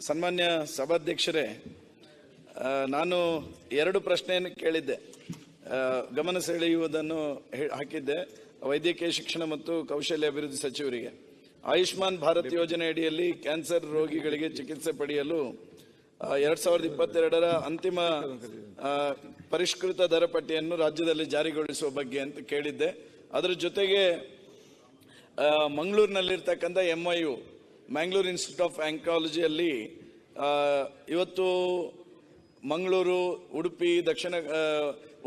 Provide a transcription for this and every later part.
ಸನ್ಮಾನ್ಯ ಸಭಾಧ್ಯಕ್ಷರೇ ನಾನು ಎರಡು ಪ್ರಶ್ನೆಯನ್ನು ಕೇಳಿದ್ದೆ. ಗಮನ ಸೆಳೆಯುವುದನ್ನು ಹಾಕಿದ್ದೆ. ವೈದ್ಯಕೀಯ ಶಿಕ್ಷಣ ಮತ್ತು ಕೌಶಲ್ಯ ಅಭಿವೃದ್ಧಿ ಸಚಿವರಿಗೆ. ಆಯುಷ್ಮಾನ್ ಭಾರತ್ ಯೋಜನೆ ಅಡಿಯಲ್ಲಿ ಕ್ಯಾನ್ಸರ್ ರೋಗಿಗಳಿಗೆ ಚಿಕಿತ್ಸೆ ಪಡೆಯಲು ಎರಡ್ ಸಾವಿರದ ಇಪ್ಪತ್ತೆರಡರ ಅಂತಿಮ ಪರಿಷ್ಕೃತ ದರ ಪಟ್ಟಿಯನ್ನು ರಾಜ್ಯದಲ್ಲಿ ಜಾರಿಗೊಳಿಸುವ ಬಗ್ಗೆ ಅಂತ ಕೇಳಿದ್ದೆ. ಅದರ ಜೊತೆಗೆ ಮಂಗಳೂರಿನಲ್ಲಿರ್ತಕ್ಕಂಥ M I U Mangalore institute of ಆಂಕಾಲಜಿಯಲ್ಲಿ ಇವತ್ತು ಮಂಗಳೂರು, ಉಡುಪಿ, ದಕ್ಷಿಣ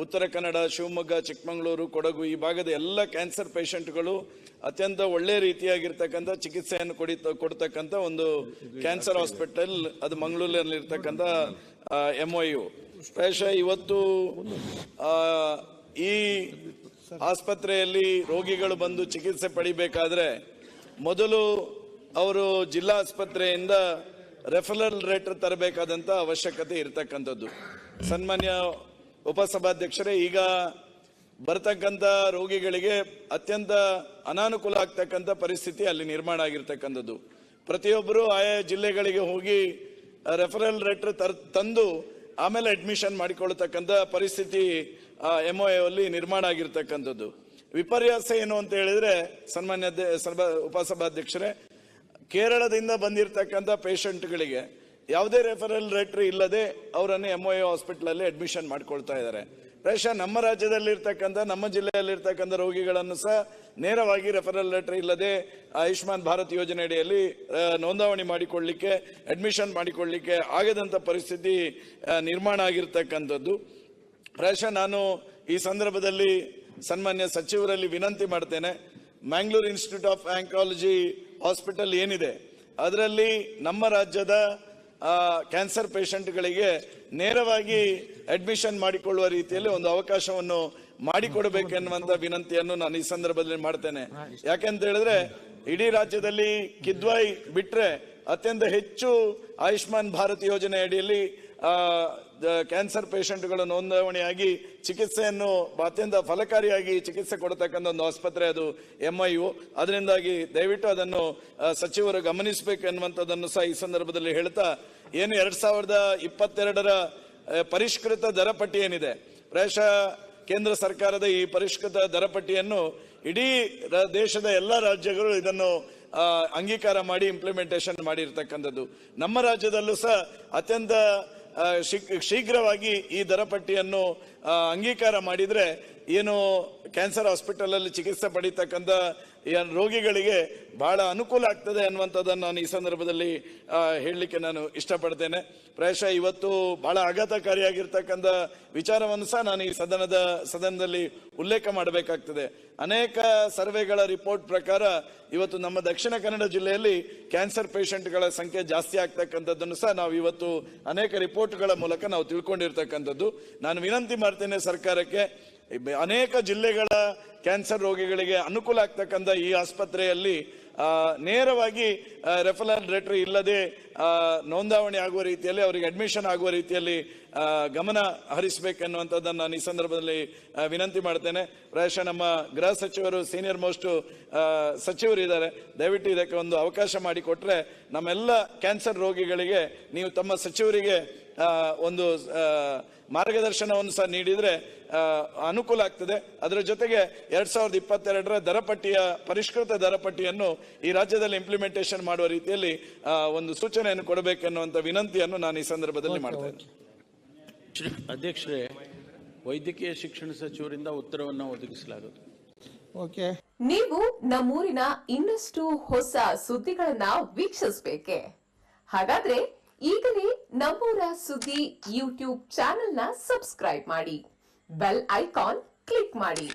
ಉತ್ತರ ಕನ್ನಡ, ಶಿವಮೊಗ್ಗ, ಚಿಕ್ಕಮಗಳೂರು, ಕೊಡಗು ಈ ಭಾಗದ ಎಲ್ಲ ಕ್ಯಾನ್ಸರ್ ಪೇಷಂಟ್ಗಳು ಅತ್ಯಂತ ಒಳ್ಳೆ ರೀತಿಯಾಗಿರ್ತಕ್ಕಂಥ ಚಿಕಿತ್ಸೆಯನ್ನು ಕೊಡಿತ, ಕೊಡ್ತಕ್ಕಂಥ ಒಂದು ಕ್ಯಾನ್ಸರ್ ಹಾಸ್ಪಿಟಲ್ ಅದು ಮಂಗಳೂರಿನಲ್ಲಿರ್ತಕ್ಕಂಥ ಎಂ ಒ ಯು ಪ್ರಾಯಶಃ ಇವತ್ತು ಈ ಆಸ್ಪತ್ರೆಯಲ್ಲಿ ರೋಗಿಗಳು ಬಂದು ಚಿಕಿತ್ಸೆ ಪಡಿಬೇಕಾದ್ರೆ ಮೊದಲು ಅವರು ಜಿಲ್ಲಾ ಆಸ್ಪತ್ರೆಯಿಂದ ರೆಫರಲ್ ರೇಟರ್ ತರಬೇಕಾದಂಥ ಅವಶ್ಯಕತೆ ಇರತಕ್ಕಂಥದ್ದು. ಸನ್ಮಾನ್ಯ ಉಪಸಭಾಧ್ಯಕ್ಷರೇ, ಈಗ ಬರ್ತಕ್ಕಂಥ ರೋಗಿಗಳಿಗೆ ಅತ್ಯಂತ ಅನಾನುಕೂಲ ಆಗ್ತಕ್ಕಂಥ ಪರಿಸ್ಥಿತಿ ಅಲ್ಲಿ ನಿರ್ಮಾಣ ಆಗಿರ್ತಕ್ಕಂಥದ್ದು. ಪ್ರತಿಯೊಬ್ಬರು ಆಯಾ ಜಿಲ್ಲೆಗಳಿಗೆ ಹೋಗಿ ರೆಫರಲ್ ಲೆಟರ್ ತರ್, ತಂದು ಆಮೇಲೆ ಅಡ್ಮಿಷನ್ ಮಾಡಿಕೊಳ್ತಕ್ಕಂಥ ಪರಿಸ್ಥಿತಿ ಎಂ ಅಲ್ಲಿ ನಿರ್ಮಾಣ ಆಗಿರ್ತಕ್ಕಂಥದ್ದು. ವಿಪರ್ಯಾಸ ಏನು ಅಂತ ಹೇಳಿದ್ರೆ, ಸನ್ಮಾನ್ಯ ಉಪಸಭಾಧ್ಯಕ್ಷರೇ ಕೇರಳದಿಂದ ಬಂದಿರತಕ್ಕಂಥ ಪೇಷಂಟ್ಗಳಿಗೆ ಯಾವುದೇ ರೆಫರಲ್ ಲೆಟರ್ ಇಲ್ಲದೆ ಅವರನ್ನು ಎಂ ಒ ಹಾಸ್ಪಿಟಲಲ್ಲಿ ಅಡ್ಮಿಷನ್ ಮಾಡ್ಕೊಳ್ತಾ ಇದ್ದಾರೆ. ಪ್ರಾಯಶಃ ನಮ್ಮ ರಾಜ್ಯದಲ್ಲಿರ್ತಕ್ಕಂಥ, ನಮ್ಮ ಜಿಲ್ಲೆಯಲ್ಲಿರ್ತಕ್ಕಂಥ ರೋಗಿಗಳನ್ನು ಸಹ ನೇರವಾಗಿ ರೆಫರಲ್ ಲೆಟರ್ ಇಲ್ಲದೆ ಆಯುಷ್ಮಾನ್ ಭಾರತ್ ಯೋಜನೆ ಅಡಿಯಲ್ಲಿ ನೋಂದಾವಣಿ ಮಾಡಿಕೊಳ್ಳಿಕ್ಕೆ ಅಡ್ಮಿಷನ್ ಮಾಡಿಕೊಳ್ಳಿಕ್ಕೆ ಆಗದಂಥ ಪರಿಸ್ಥಿತಿ ನಿರ್ಮಾಣ ಆಗಿರ್ತಕ್ಕಂಥದ್ದು. ಪ್ರಾಯಶಃ ನಾನು ಈ ಸಂದರ್ಭದಲ್ಲಿ ಸನ್ಮಾನ್ಯ ಸಚಿವರಲ್ಲಿ ವಿನಂತಿ ಮಾಡ್ತೇನೆ. Mangalore institute of oncology hospital ಏನಿದೆ, ಅದರಲ್ಲಿ ನಮ್ಮ ರಾಜ್ಯದ ಕ್ಯಾನ್ಸರ್ ಪೇಷಂಟ್ಗಳಿಗೆ ನೇರವಾಗಿ ಅಡ್ಮಿಷನ್ ಮಾಡಿಕೊಳ್ಳುವ ರೀತಿಯಲ್ಲಿ ಒಂದು ಅವಕಾಶವನ್ನು ಮಾಡಿಕೊಡಬೇಕೆನ್ನುವಂಥ ವಿನಂತಿಯನ್ನು ನಾನು ಈ ಸಂದರ್ಭದಲ್ಲಿ ಮಾಡ್ತೇನೆ. ಯಾಕೆಂತ ಹೇಳಿದ್ರೆ, ಇಡೀ ರಾಜ್ಯದಲ್ಲಿ ಕಿದ್ವಾಯ್ ಬಿಟ್ರೆ ಅತ್ಯಂತ ಹೆಚ್ಚು ಆಯುಷ್ಮಾನ್ ಭಾರತ್ ಯೋಜನೆ ಅಡಿಯಲ್ಲಿ ಕ್ಯಾನ್ಸರ್ ಪೇಷಂಟ್ಗಳು ನೋಂದಣಿಯಾಗಿ ಚಿಕಿತ್ಸೆಯನ್ನು ಅತ್ಯಂತ ಫಲಕಾರಿಯಾಗಿ ಚಿಕಿತ್ಸೆ ಕೊಡತಕ್ಕಂಥ ಒಂದು ಆಸ್ಪತ್ರೆ ಅದು ಎಂ ಐ ಯು ಅದರಿಂದಾಗಿ ದಯವಿಟ್ಟು ಅದನ್ನು ಸಚಿವರು ಗಮನಿಸಬೇಕು ಎನ್ನುವಂಥದ್ದನ್ನು ಸಹ ಈ ಸಂದರ್ಭದಲ್ಲಿ ಹೇಳ್ತಾ, ಏನು ಎರಡು ಸಾವಿರದ ಇಪ್ಪತ್ತೆರಡರ ಪರಿಷ್ಕೃತ ದರ ಪಟ್ಟಿ ಏನಿದೆ? ಪ್ರಾಯಶಃ ಕೇಂದ್ರ ಸರ್ಕಾರದ ಈ ಪರಿಷ್ಕೃತ ದರ ಪಟ್ಟಿಯನ್ನು ಇಡೀ ದೇಶದ ಎಲ್ಲ ರಾಜ್ಯಗಳು ಇದನ್ನು ಅಂಗೀಕಾರ ಮಾಡಿ ಇಂಪ್ಲಿಮೆಂಟೇಷನ್ ಮಾಡಿರ್ತಕ್ಕಂಥದ್ದು. ನಮ್ಮ ರಾಜ್ಯದಲ್ಲೂ ಸಹ ಅತ್ಯಂತ ಶೀಘ್ರವಾಗಿ ಈ ದರ ಪಟ್ಟಿಯನ್ನು ಆ, ಅಂಗೀಕಾರ ಮಾಡಿದರೆ ಏನು ಕ್ಯಾನ್ಸರ್ ಹಾಸ್ಪಿಟಲಲ್ಲಿ ಚಿಕಿತ್ಸೆ ಪಡೀತಕ್ಕಂಥ ರೋಗಿಗಳಿಗೆ ಬಹಳ ಅನುಕೂಲ ಆಗ್ತದೆ ಅನ್ನುವಂಥದ್ದನ್ನು ನಾನು ಈ ಸಂದರ್ಭದಲ್ಲಿ ಹೇಳಲಿಕ್ಕೆ ನಾನು ಇಷ್ಟಪಡ್ತೇನೆ. ಪ್ರಾಯಶಃ ಇವತ್ತು ಬಹಳ ಆಘಾತಕಾರಿಯಾಗಿರ್ತಕ್ಕಂಥ ವಿಚಾರವನ್ನು ಸಹ ನಾನು ಈ ಸದನದ ಸದನದಲ್ಲಿ ಉಲ್ಲೇಖ ಮಾಡಬೇಕಾಗ್ತದೆ. ಅನೇಕ ಸರ್ವೆಗಳ ರಿಪೋರ್ಟ್ ಪ್ರಕಾರ ಇವತ್ತು ನಮ್ಮ ದಕ್ಷಿಣ ಕನ್ನಡ ಜಿಲ್ಲೆಯಲ್ಲಿ ಕ್ಯಾನ್ಸರ್ ಪೇಷಂಟ್ಗಳ ಸಂಖ್ಯೆ ಜಾಸ್ತಿ ಆಗ್ತಕ್ಕಂಥದ್ದನ್ನು ಸಹ ನಾವು ಇವತ್ತು ಅನೇಕ ರಿಪೋರ್ಟ್ಗಳ ಮೂಲಕ ನಾವು ತಿಳ್ಕೊಂಡಿರ್ತಕ್ಕಂಥದ್ದು. ನಾನು ವಿನಂತಿ ಮಾಡ್ತೇನೆ ಸರ್ಕಾರಕ್ಕೆ. ಅನೇಕ ಜಿಲ್ಲೆಗಳ ಕ್ಯಾನ್ಸರ್ ರೋಗಿಗಳಿಗೆ ಅನುಕೂಲ ಆಗ್ತಕ್ಕಂಥ ಈ ಆಸ್ಪತ್ರೆಯಲ್ಲಿ ನೇರವಾಗಿ ರೆಫರಲ್ ರೆಟ್ರಿ ಇಲ್ಲದೆ ನೋಂದಾವಣಿ ಆಗುವ ರೀತಿಯಲ್ಲಿ, ಅವರಿಗೆ ಅಡ್ಮಿಷನ್ ಆಗುವ ರೀತಿಯಲ್ಲಿ ಗಮನ ಹರಿಸಬೇಕೆನ್ನುವಂಥದ್ದನ್ನು ನಾನು ಈ ಸಂದರ್ಭದಲ್ಲಿ ವಿನಂತಿ ಮಾಡ್ತೇನೆ. ಪ್ರಾಯಶಃ ನಮ್ಮ ಗೃಹ ಸಚಿವರು ಸೀನಿಯರ್ ಮೋಸ್ಟ್ ಸಚಿವರು ಇದ್ದಾರೆ. ದಯವಿಟ್ಟು ಇದಕ್ಕೆ ಒಂದು ಅವಕಾಶ ಮಾಡಿಕೊಟ್ರೆ ನಮ್ಮೆಲ್ಲ ಕ್ಯಾನ್ಸರ್ ರೋಗಿಗಳಿಗೆ, ನೀವು ತಮ್ಮ ಸಚಿವರಿಗೆ ಒಂದು ಮಾರ್ಗದರ್ಶನವನ್ನು ಸಹ ನೀಡಿದರೆ ಅನುಕೂಲ ಆಗ್ತದೆ. ಅದರ ಜೊತೆಗೆ ಎರಡು ಸಾವಿರದ ಇಪ್ಪತ್ತೆರಡರ ದರಪಟ್ಟಿಯ, ಪರಿಷ್ಕೃತ ದರಪಟ್ಟಿಯನ್ನು ಈ ರಾಜ್ಯದಲ್ಲಿ ಇಂಪ್ಲಿಮೆಂಟೇಷನ್ ಮಾಡುವ ರೀತಿಯಲ್ಲಿ ಒಂದು ಒಂದು ಸೂಚನೆಯನ್ನು ಕೊಡಬೇಕೆನ್ನುವಂತ ವಿನಂತಿಯನ್ನು ನಾನು ಈ ಸಂದರ್ಭದಲ್ಲಿ ಮಾಡ್ತೇನೆ. ಶ್ರೀ ಅಧ್ಯಕ್ಷರೇ ವೈದ್ಯಕೀಯ ಶಿಕ್ಷಣ ಸಚಿವರಿಂದ ಉತ್ತರವನ್ನು ಒದಗಿಸಲಾಗುವುದು. ಓಕೆ ನೀವು ನಮ್ಮೂರಿನ ಇನ್ನಷ್ಟು ಹೊಸ ಸುದ್ದಿಗಳನ್ನ ವೀಕ್ಷಿಸಬೇಕೆ? ಹಾಗಾದ್ರೆ ಈಗಲೇ ನಮ್ಮೂರ ಸುದ್ದಿ ಯೂಟ್ಯೂಬ್ ಚಾನೆಲ್ನ ಸಬ್ಸ್ಕ್ರೈಬ್ ಮಾಡಿ ಬೆಲ್ ಐಕಾನ್ ಕ್ಲಿಕ್ ಮಾಡಿ.